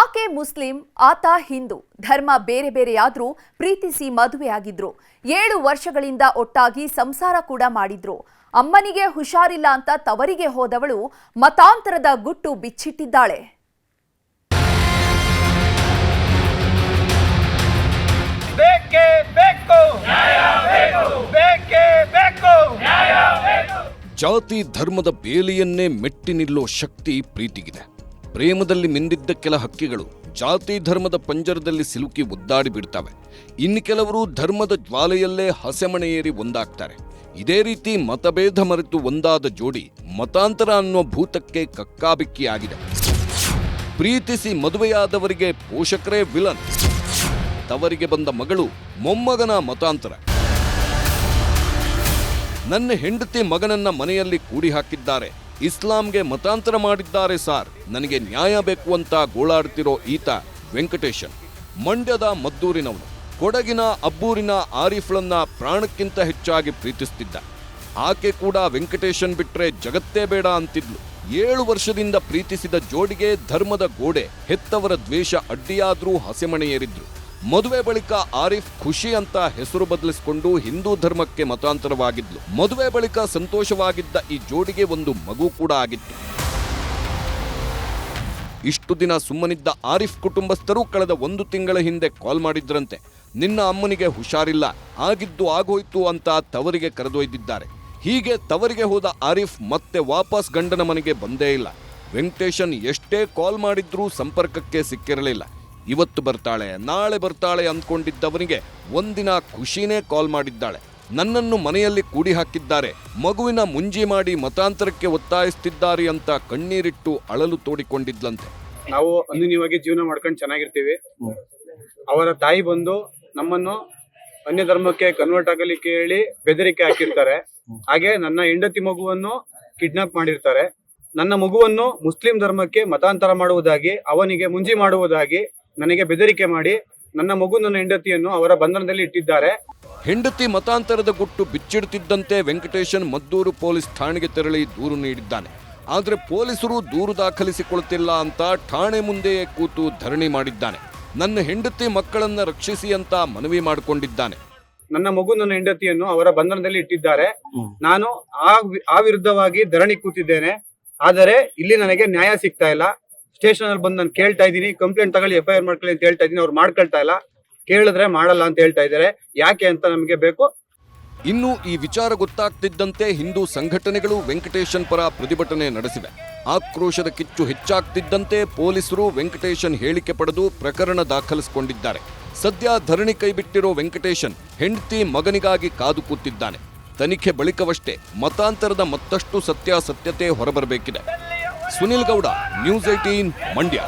ಆಕೆ ಮುಸ್ಲಿಂ ಆತ ಹಿಂದೂ. ಧರ್ಮ ಬೇರೆ ಬೇರೆಯಾದರೂ ಪ್ರೀತಿಸಿ ಮದುವೆಯಾಗಿದ್ರು. ಏಳು ವರ್ಷಗಳಿಂದ ಒಟ್ಟಾಗಿ ಸಂಸಾರ ಕೂಡ ಮಾಡಿದ್ರು. ಅಮ್ಮನಿಗೆ ಹುಷಾರಿಲ್ಲ ಅಂತ ತವರಿಗೆ ಹೋದವಳು ಮತಾಂತರದ ಗುಟ್ಟು ಬಿಚ್ಚಿಟ್ಟಿದ್ದಾಳೆ. ಬೇಕೇ ಬೇಕು. ಬೇಕೇ ಬೇಕು. ಜಾತಿ ಧರ್ಮದ ಬೇಲಿಯನ್ನೇ ಮೆಟ್ಟಿ ನಿಲ್ಲೋ ಶಕ್ತಿ ಪ್ರೀತಿಗಿದೆ. ಪ್ರೇಮದಲ್ಲಿ ಮಿಂದಿದ್ದ ಕೆಲ ಹಕ್ಕಿಗಳು ಜಾತಿ ಧರ್ಮದ ಪಂಜರದಲ್ಲಿ ಸಿಲುಕಿ ಒದ್ದಾಡಿ ಬಿಡ್ತವೆ. ಇನ್ನು ಕೆಲವರು ಧರ್ಮದ ಜ್ವಾಲೆಯಲ್ಲೇ ಹಸೆಮಣೆಯೇರಿ ಒಂದಾಗ್ತಾರೆ. ಇದೇ ರೀತಿ ಮತಭೇದ ಮರೆತು ಒಂದಾದ ಜೋಡಿ ಮತಾಂತರ ಅನ್ನೋ ಭೂತಕ್ಕೆ ಕಕ್ಕಾಬಿಕ್ಕಿಯಾಗಿದೆ. ಪ್ರೀತಿಸಿ ಮದುವೆಯಾದವರಿಗೆ ಪೋಷಕರೇ ವಿಲನ್. ತವರಿಗೆ ಬಂದ ಮಗಳು ಮೊಮ್ಮಗನ ಮತಾಂತರ. ನನ್ನ ಹೆಂಡತಿ ಮಗನನ್ನ ಮನೆಯಲ್ಲಿ ಕೂಡಿ ಹಾಕಿದ್ದಾರೆ ಇಸ್ಲಾಂಗೆ ಮತಾಂತರ ಮಾಡಿದ್ದಾರೆ ಸಾರ್. ನನಗೆ ನ್ಯಾಯ ಬೇಕು ಅಂತ ಗೋಳಾಡ್ತಿರೋ ಈತ ವೆಂಕಟೇಶನ್. ಮಂಡ್ಯದ ಮದ್ದೂರಿನವನು. ಕೊಡಗಿನ ಅಬ್ಬೂರಿನ ಆರೀಫ್ಳನ್ನ ಪ್ರಾಣಕ್ಕಿಂತ ಹೆಚ್ಚಾಗಿ ಪ್ರೀತಿಸ್ತಿದ್ದ. ಆಕೆ ಕೂಡ ವೆಂಕಟೇಶನ್ ಬಿಟ್ರೆ ಜಗತ್ತೇ ಬೇಡ ಅಂತಿದ್ಲು. ಏಳು ವರ್ಷದಿಂದ ಪ್ರೀತಿಸಿದ ಜೋಡಿಗೆ ಧರ್ಮದ ಗೋಡೆ, ಹೆತ್ತವರ ದ್ವೇಷ ಅಡ್ಡಿಯಾದ್ರೂ ಹಸೆಮಣೆಯೇರಿದ್ರು. ಮದುವೆ ಬಳಿಕ ಆರಿಫ್ ಖುಷಿ ಅಂತ ಹೆಸರು ಬದಲಿಸಿಕೊಂಡು ಹಿಂದೂ ಧರ್ಮಕ್ಕೆ ಮತಾಂತರವಾಗಿದ್ಲು. ಮದುವೆ ಬಳಿಕ ಸಂತೋಷವಾಗಿದ್ದ ಈ ಜೋಡಿಗೆ ಒಂದು ಮಗು ಕೂಡ ಆಗಿತ್ತು. ಇಷ್ಟು ದಿನ ಸುಮ್ಮನಿದ್ದ ಆರಿಫ್ ಕುಟುಂಬಸ್ಥರು ಕಳೆದ ಒಂದು ತಿಂಗಳ ಹಿಂದೆ ಕಾಲ್ ಮಾಡಿದ್ರಂತೆ. ನಿನ್ನ ಅಮ್ಮನಿಗೆ ಹುಷಾರಿಲ್ಲ, ಆಗಿದ್ದು ಆಗೋಯ್ತು ಅಂತ ತವರಿಗೆ ಕರೆದೊಯ್ದಿದ್ದಾರೆ. ಹೀಗೆ ತವರಿಗೆ ಹೋದ ಆರಿಫ್ ಮತ್ತೆ ವಾಪಸ್ ಗಂಡನ ಮನೆಗೆ ಬಂದೇ ಇಲ್ಲ. ವೆಂಕಟೇಶನ್ ಎಷ್ಟೇ ಕಾಲ್ ಮಾಡಿದ್ರೂ ಸಂಪರ್ಕಕ್ಕೆ ಸಿಕ್ಕಿರಲಿಲ್ಲ. ಇವತ್ತು ಬರ್ತಾಳೆ, ನಾಳೆ ಬರ್ತಾಳೆ ಅಂದ್ಕೊಂಡಿದ್ದವನಿಗೆ ಒಂದಿನ ಖುಷಿನೇ ಕಾಲ್ ಮಾಡಿದ್ದಾಳೆ. ನನ್ನನ್ನು ಮನೆಯಲ್ಲಿ ಕೂಡಿ ಹಾಕಿದ್ದಾರೆ, ಮಗುವಿನ ಮುಂಜಿ ಮಾಡಿ ಮತಾಂತರಕ್ಕೆ ಒತ್ತಾಯಿಸ್ತಿದ್ದಾರೆ ಅಂತ ಕಣ್ಣೀರಿಟ್ಟು ಅಳಲು ತೋಡಿಕೊಂಡಿದ್ಲಂತೆ. ನಾವು ಅನ್ಯೂನ್ಯವಾಗಿ ಜೀವನ ಮಾಡ್ಕೊಂಡು ಚೆನ್ನಾಗಿರ್ತೀವಿ. ಅವರ ತಾಯಿ ಬಂದು ನಮ್ಮನ್ನು ಅನ್ಯ ಧರ್ಮಕ್ಕೆ ಕನ್ವರ್ಟ್ ಆಗಲಿಕ್ಕೆ ಹೇಳಿ ಬೆದರಿಕೆ ಹಾಕಿರ್ತಾರೆ. ಹಾಗೆ ನನ್ನ ಹೆಂಡತಿ ಮಗುವನ್ನು ಕಿಡ್ನಾಪ್ ಮಾಡಿರ್ತಾರೆ. ನನ್ನ ಮಗುವನ್ನು ಮುಸ್ಲಿಂ ಧರ್ಮಕ್ಕೆ ಮತಾಂತರ ಮಾಡುವುದಾಗಿ, ಅವನಿಗೆ ಮುಂಜಿ ಮಾಡುವುದಾಗಿ ನನಗೆ ಬೆದರಿಕೆ ಮಾಡಿ ನನ್ನ ಮಗು ನನ್ನ ಹೆಂಡತಿಯನ್ನು ಅವರ ಬಂಧನದಲ್ಲಿ ಇಟ್ಟಿದ್ದಾರೆ. ಹೆಂಡತಿ ಮತಾಂತರದ ಗುಟ್ಟು ಬಿಚ್ಚಿಡುತ್ತಿದ್ದಂತೆ ವೆಂಕಟೇಶನ್ ಮದ್ದೂರು ಪೊಲೀಸ್ ಠಾಣೆಗೆ ತೆರಳಿ ದೂರು ನೀಡಿದ್ದಾನೆ. ಆದರೆ ಪೊಲೀಸರು ದೂರು ದಾಖಲಿಸಿಕೊಳ್ಳುತ್ತಿಲ್ಲ ಅಂತ ಠಾಣೆ ಮುಂದೆಯೇ ಕೂತು ಧರಣಿ ಮಾಡಿದ್ದಾನೆ. ನನ್ನ ಹೆಂಡತಿ ಮಕ್ಕಳನ್ನ ರಕ್ಷಿಸಿ ಅಂತ ಮನವಿ ಮಾಡಿಕೊಂಡಿದ್ದಾನೆ. ನನ್ನ ಮಗು ನನ್ನ ಹೆಂಡತಿಯನ್ನು ಅವರ ಬಂಧನದಲ್ಲಿ ಇಟ್ಟಿದ್ದಾರೆ. ನಾನು ಆ ವಿ- ಆ ವಿರುದ್ಧವಾಗಿ ಧರಣಿ ಕೂತಿದ್ದೇನೆ. ಆದರೆ ಇಲ್ಲಿ ನನಗೆ ನ್ಯಾಯ ಸಿಗ್ತಾ ಇಲ್ಲ. ಸ್ಟೇಷನ್ ಅಲ್ಲಿ ಬಂದು ನಾನು ಕೇಳ್ತಾ ಇದ್ದೀನಿ ಕಂಪ್ಲೇಂಟ್ ತಗೊಳ್ಳಿ ಎಫ್ ಐ ಆರ್ ಮಾಡ್ಕೊಳ್ಳಿ ಅಂತ ಹೇಳ್ತಾ ಇದ್ದೀನಿ, ಅವ್ರು ಮಾಡ್ಕೊಳ್ತಾ ಇಲ್ಲ. ಕೇಳಿದ್ರೆ ಮಾಡಲ್ಲ ಅಂತ ಹೇಳ್ತಾ ಇದಾರೆ ಯಾಕೆ ಅಂತ ನಮಗೆ ಬೇಕು? ಇನ್ನು ಈ ವಿಚಾರ ಗೊತ್ತಾಗ್ತಿದ್ದಂತೆ ಹಿಂದೂ ಸಂಘಟನೆಗಳು ವೆಂಕಟೇಶನ್ ಪರ ಪ್ರತಿಭಟನೆ ನಡೆಸಿವೆ. ಆಕ್ರೋಶದ ಕಿಚ್ಚು ಹೆಚ್ಚಾಗ್ತಿದ್ದಂತೆ ಪೊಲೀಸರು ವೆಂಕಟೇಶನ್ ಹೇಳಿಕೆ ಪಡೆದು ಪ್ರಕರಣ ದಾಖಲಿಸಿಕೊಂಡಿದ್ದಾರೆ. ಸದ್ಯ ಧರಣಿ ಕೈಬಿಟ್ಟಿರೋ ವೆಂಕಟೇಶನ್ ಹೆಂಡತಿ ಮಗನಿಗಾಗಿ ಕಾದು ಕೂತಿದ್ದಾನೆ. ತನಿಖೆ ಬಳಿಕವಷ್ಟೇ ಮತಾಂತರದ ಮತ್ತಷ್ಟು ಸತ್ಯಾಸತ್ಯತೆ ಹೊರಬರಬೇಕಿದೆ. Sunil Gowda news eighteen Mandya.